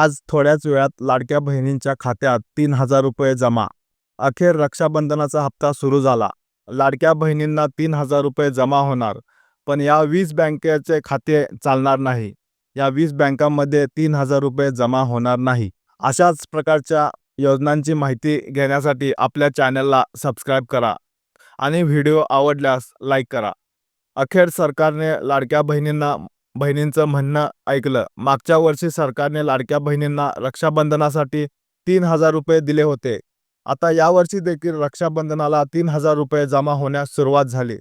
आज थोड्याच वेळात लाडक्या बहिणींच्या खात्यात तीन हजार रुपये जमा. अखेर रक्षाबंधनाचा हप्ता सुरू झाला. लाडक्या बहिणींना तीन हजार रुपये जमा होणार पण या वीस बँकेचे खाते चालणार नाही. या वीस बँकांमध्ये तीन हजार रुपये जमा होणार नाही. अशाच प्रकारच्या योजनांची माहिती घेण्यासाठी आपल्या चॅनलला सबस्क्राईब करा आणि व्हिडिओ आवडल्यास लाईक करा. अखेर सरकारने लाडक्या बहिणींना बहिणींचं म्हणणं ऐकलं. मागच्या वर्षी सरकारने लाडक्या बहिणींना रक्षाबंधनासाठी तीन हजार रुपये दिले होते. आता यावर्षी देखील रक्षाबंधनाला तीन हजार रुपये जमा होण्यास सुरुवात झाली.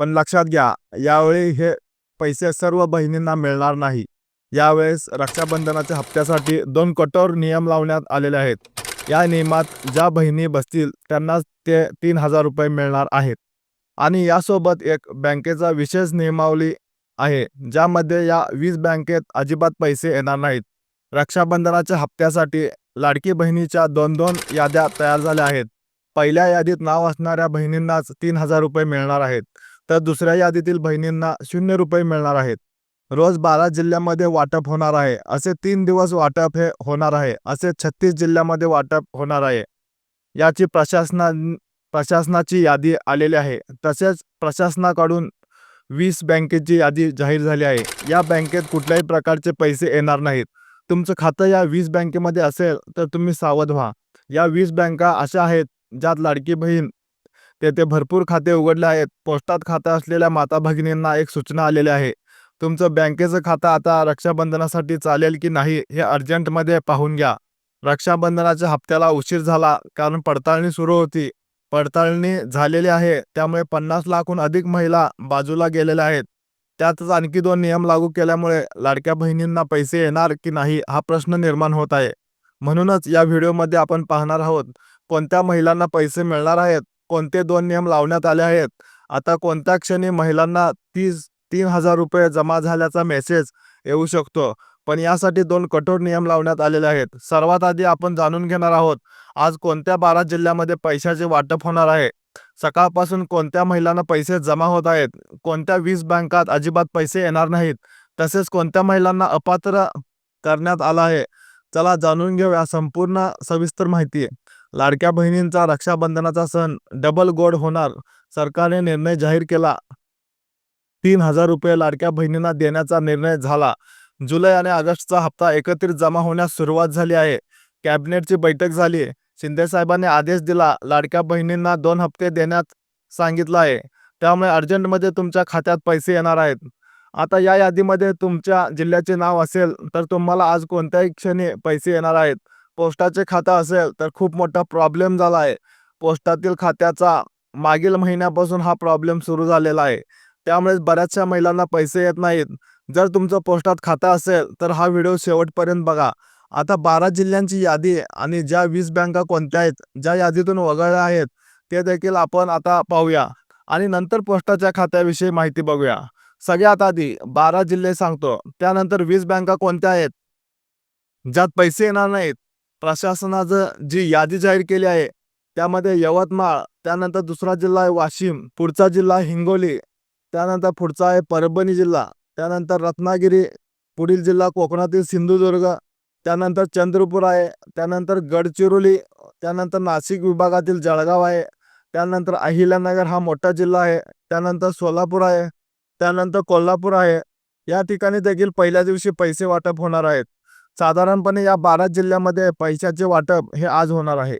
पण लक्षात घ्या यावेळी हे पैसे सर्व बहिणींना मिळणार नाही. यावेळेस रक्षाबंधनाच्या हप्त्यासाठी दोन कठोर नियम लावण्यात आलेले आहेत. या नियमात ज्या बहिणी बसतील त्यांनाच ते तीन हजार रुपये मिळणार आहेत. आणि यासोबत एक बँकेचा विशेष नियमावली आहे ज्यामध्ये या वीज बँकेत अजिबात पैसे येणार नाहीत. रक्षाबंधनाच्या हप्त्यासाठी लाडकी बहिणीच्या दोन दोन याद्या तयार झाल्या आहेत. पहिल्या यादीत नाव असणाऱ्या बहिणींनाच तीन हजार रुपये मिळणार आहेत तर दुसऱ्या यादीतील बहिणींना शून्य रुपये मिळणार आहेत. रोज बारा जिल्ह्यामध्ये वाटप होणार आहे असे तीन दिवस वाटप हे होणार आहे असे छत्तीस जिल्ह्यामध्ये वाटप होणार आहे. याची प्रशासना प्रशासनाची यादी आलेली आहे तसेच प्रशासनाकडून वीस बँकेची यादी जाहीर झाली आहे. या बँकेत कुठल्याही प्रकारचे पैसे येणार नाहीत. तुमचं खातं या वीस बँकेमध्ये असेल तर तुम्ही सावध व्हा. या वीस बँका अशा आहेत ज्यात लाडकी बहीण तेथे भरपूर खाते उघडले आहेत. पोस्टात खातं असलेल्या माता भगिनींना एक सूचना आलेली आहे. तुमचं बँकेचं खातं आता रक्षाबंधनासाठी चालेल की नाही हे अर्जंटमध्ये पाहून घ्या. रक्षाबंधनाच्या हप्त्याला उशीर झाला कारण पडताळणी सुरू होती. पडताळणी झालेली आहे. त्यामुळे पन्नास लाखहून अधिक महिला बाजूला गेलेल्या आहेत. त्यातच आणखी दोन नियम लागू केल्यामुळे लाडक्या बहिणींना पैसे येणार की नाही हा प्रश्न निर्माण होत आहे. म्हणूनच या व्हिडिओमध्ये आपण पाहणार आहोत कोणत्या महिलांना पैसे मिळणार आहेत? कोणते दोन नियम लावण्यात आले आहेत? आता कोणत्या क्षणी महिलांना तीस तीन हजार रुपये जमा झाल्याचा मेसेज येऊ शकतो? पण यासाठी दोन कठोर नियम लावण्यात आलेले आहेत. सर्वात आधी आपण जाणून घेणार आहोत आज कोणत्या बारा जिल्ह्यामध्ये पैशाचे वाटप होणार आहे? सकाळपासून कोणत्या महिलांना पैसे जमा होत आहेत? कोणत्या वीज बँकात अजिबात पैसे येणार नाहीत? तसेच कोणत्या महिलांना अपात्र करण्यात आलं आहे? चला जाणून घेऊया संपूर्ण सविस्तर माहिती. लाडक्या बहिणींचा रक्षाबंधनाचा सण डबल गोड होणार. सरकारने निर्णय जाहीर केला. तीन हजार रुपये लाडक्या बहिणींना देण्याचा निर्णय झाला. जुलै आणि ऑगस्टचा हप्ता एकत्रित जमा होण्यास सुरुवात झाली आहे. कॅबिनेटची बैठक झाली शिंदे साहेबांनी आदेश दिला. लाडक्या बहिणींना दोन हप्ते देण्यात सांगितलं आहे. त्यामुळे अर्जंटमध्ये तुमच्या खात्यात पैसे येणार आहेत. आता या यादीमध्ये तुमच्या जिल्ह्याचे नाव असेल तर तुम्हाला आज कोणत्याही क्षणी पैसे येणार आहेत. पोस्टाचे खातं असेल तर खूप मोठा प्रॉब्लेम झाला आहे. पोस्टातील खात्याचा मागील महिन्यापासून हा प्रॉब्लेम सुरू झालेला आहे. त्यामुळे बऱ्याचशा महिलांना पैसे येत नाहीत. जर तुमचं पोस्टात खातं असेल तर हा व्हिडिओ शेवटपर्यंत बघा. आता बारा जिल्ह्यांची यादी आणि ज्या वीस बँका कोणत्या आहेत ज्या यादीतून वगळल्या आहेत ते देखील आपण आता पाहूया. आणि नंतर पोस्टाच्या खात्याविषयी माहिती बघूया. सगळ्यात आधी बारा जिल्हे सांगतो. त्यानंतर वीस बँका कोणत्या आहेत? ज्यात पैसे येणार नाहीत. प्रशासनाचं जी यादी जाहीर केली आहे त्यामध्ये यवतमाळ त्यानंतर दुसरा जिल्हा आहे वाशिम पुढचा जिल्हा हिंगोली त्यानंतर पुढचा आहे परभणी जिल्हा. त्यानंतर रत्नागिरी पुढील जिल्हा कोकणातील सिंधुदुर्ग त्यानंतर चंद्रपूर आहे त्यानंतर गडचिरोली त्यानंतर नाशिक विभागातील जळगाव आहे त्यानंतर अहिल्यानगर हा मोठा जिल्हा आहे त्यानंतर सोलापूर आहे त्यानंतर कोल्हापूर आहे. या ठिकाणी देखील पहिल्या दिवशी पैसे वाटप होणार आहेत. साधारणपणे या बारा जिल्ह्यामध्ये पैशाचे वाटप हे आज होणार आहे.